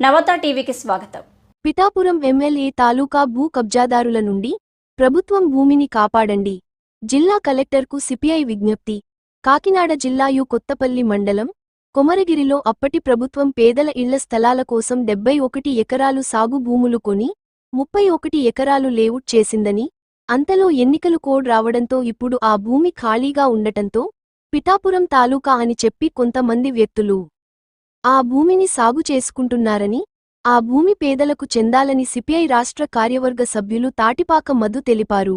నవత టీవీకి స్వాగతం. పిఠాపురం ఎమ్మెల్యే తాలూకా భూ కబ్జాదారుల నుండి ప్రభుత్వం భూమిని కాపాడండి. జిల్లా కలెక్టర్కు సిపిఐ విజ్ఞప్తి. కాకినాడ జిల్లా యు కొత్తపల్లి మండలం కొమరగిరిలో అప్పటి ప్రభుత్వం పేదల ఇళ్ళ స్థలాల కోసం డెబ్బై ఒకటి ఎకరాలు సాగు భూములు కొని ముప్పై ఒకటి ఎకరాలు లేవుట్ చేసిందని అంతలో ఎన్నికలు కోడ్ రావడంతో ఇప్పుడు ఆ భూమి ఖాళీగా ఉండటంతో పిఠాపురం తాలూకా అని చెప్పి కొంతమంది వ్యక్తులు ఆ భూమిని సాగు చేసుకుంటున్నారని ఆ భూమి పేదలకు చెందాలని సిపిఐ రాష్ట్ర కార్యవర్గ సభ్యులు తాటిపాక మధు తెలిపారు.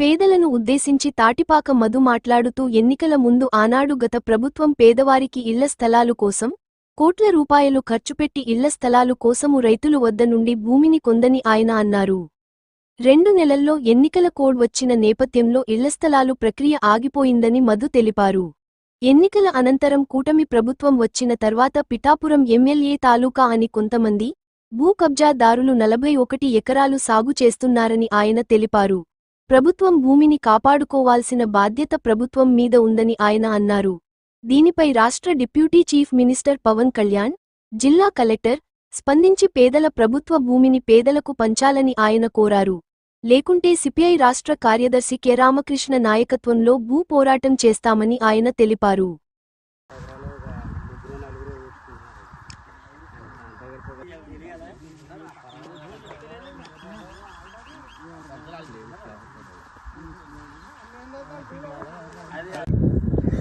పేదలను ఉద్దేశించి తాటిపాక మధు మాట్లాడుతూ ఎన్నికల ముందు ఆనాడు గత ప్రభుత్వం పేదవారికి ఇళ్ళ స్థలాలు కోసం కోట్ల రూపాయలు ఖర్చుపెట్టి ఇళ్ళ స్థలాలు కోసము రైతులు వద్ద నుండి భూమిని కొందని ఆయన అన్నారు. రెండు నెలల్లో ఎన్నికల కోడ్ వచ్చిన నేపథ్యంలో ఇళ్ళ స్థలాలు ప్రక్రియ ఆగిపోయిందని మధు తెలిపారు. ఎన్నికల అనంతరం కూటమి ప్రభుత్వం వచ్చిన తర్వాత పిఠాపురం ఎమ్మెల్యే తాలూకా అని కొంతమంది భూ కబ్జాదారులు నలభై ఒకటి ఎకరాలు సాగు చేస్తున్నారని ఆయన తెలిపారు. ప్రభుత్వం భూమిని కాపాడుకోవాల్సిన బాధ్యత ప్రభుత్వం మీద ఉందని ఆయన అన్నారు. దీనిపై రాష్ట్ర deputy chief minister Pawan Kalyan జిల్లా కలెక్టర్ స్పందించి పేదల ప్రభుత్వ భూమిని పేదలకు పంచాలని ఆయన కోరారు. లేకుంటే సిపిఐ రాష్ట్ర కార్యదర్శి కె. రామకృష్ణ నాయకత్వంలో భూ పోరాటం చేస్తామని ఆయన తెలిపారు.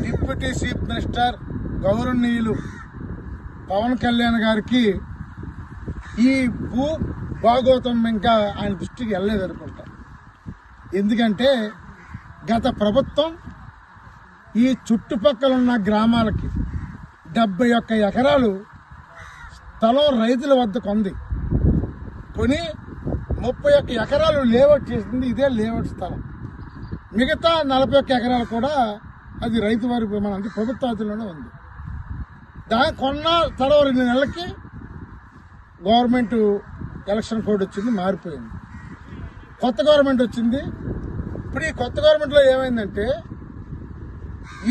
డిప్యూటీ చీఫ్ మినిస్టర్ గౌరవనీయులు పవన్ కళ్యాణ్ గారికి ఈ భూ భాగవతం ఇంకా ఆయన దృష్టికి వెళ్ళలేదు అనుకుంటా. ఎందుకంటే గత ప్రభుత్వం ఈ చుట్టుపక్కల ఉన్న గ్రామాలకి డెబ్బై ఒక్క ఎకరాలు స్థలం రైతుల వద్ద కొంది కొని ముప్పై ఒక్క ఎకరాలు లేఅవుట్ చేసింది ఇదే లేఅవుట్ స్థలం. మిగతా నలభై ఒక్క ఎకరాలు కూడా అది రైతు వారి మన ప్రభుత్వ అధిలోనే ఉంది. దాని కొన్న తర్వాత రెండు నెలలకి గవర్నమెంట్ ఎలక్షన్ కోడ్ వచ్చింది మారిపోయింది. కొత్త గవర్నమెంట్ వచ్చింది. ఇప్పుడు ఈ కొత్త గవర్నమెంట్లో ఏమైందంటే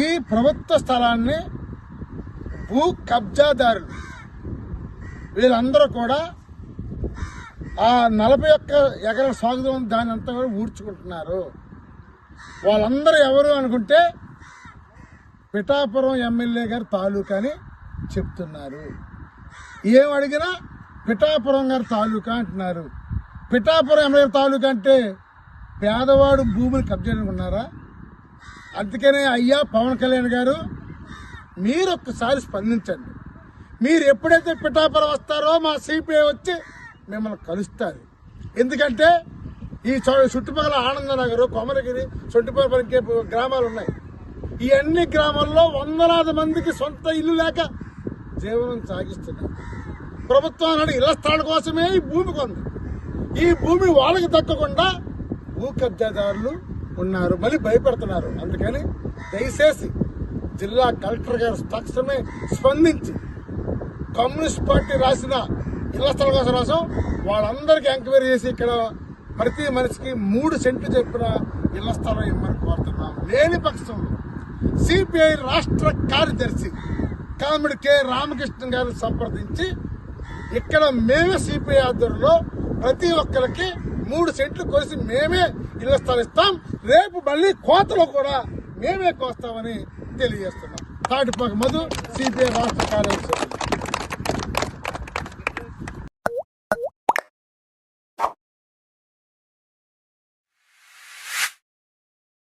ఈ ప్రభుత్వ స్థలాన్ని భూ కబ్జాదారులు వీళ్ళందరూ కూడా ఆ నలభై ఒక్క ఎకరాల సాగుదం ఉంది దాని అంతా కూడా ఊడ్చుకుంటున్నారు. వాళ్ళందరూ ఎవరు అనుకుంటే పిఠాపురం ఎమ్మెల్యే గారు తాలూకా అని చెప్తున్నారు. ఏం అడిగినా పిఠాపురం గారి తాలూకా అంటున్నారు. పిఠాపురం ఎమ్మెల్యే గారి తాలూకా అంటే పేదవాడు భూములు కబ్జనుకున్నారా అందుకనే అయ్యా పవన్ కళ్యాణ్ గారు మీరు ఒక్కసారి స్పందించండి. మీరు ఎప్పుడైతే పిఠాపురం వస్తారో మా సిపిఐ వచ్చి మిమ్మల్ని కలుస్తారు. ఎందుకంటే ఈ చుట్టుపక్కల ఆనందనగర్ కొమరగిరి చుట్టుపక్కల గ్రామాలు ఉన్నాయి. ఈ అన్ని గ్రామాల్లో వందలాది మందికి సొంత ఇల్లు లేక జీవనం సాగిస్తున్నారు. ప్రభుత్వం ఇళ్ళ స్థలాల కోసమే ఈ భూమి కొంది. ఈ భూమి వాళ్ళకి దక్కకుండా భూ కబ్జాదారులు ఉన్నారు మళ్ళీ భయపెడుతున్నారు. అందుకని దయచేసి జిల్లా కలెక్టర్ గారు తక్షణమే స్పందించి కమ్యూనిస్ట్ పార్టీ రాసిన ఇళ్ళ స్థలం కోసం రాసం. వాళ్ళందరికీ ఎంక్వైరీ చేసి ఇక్కడ ప్రతి మనిషికి మూడు సెంట్లు చెప్పిన ఇళ్ళ స్థలం ఇవ్వమని కోరుతున్నాం. లేని పక్షంలో సిపిఐ రాష్ట్ర కార్యదర్శి కామిడి కె రామకృష్ణ గారిని సంప్రదించి ఇక్కడ మేమే సిపిఐ ఆధ్వర్యంలో ప్రతి ఒక్కరికి మూడు సెంట్లు కొలిసి మేమే ఇళ్ళ స్థలం ఇస్తాం రేపు మళ్ళీ కోతలో కూడా మేమే కోస్తామని తెలియజేస్తున్నాం. తాటిపాక మధు సిపిఐ రాష్ట్ర కార్యదర్శి.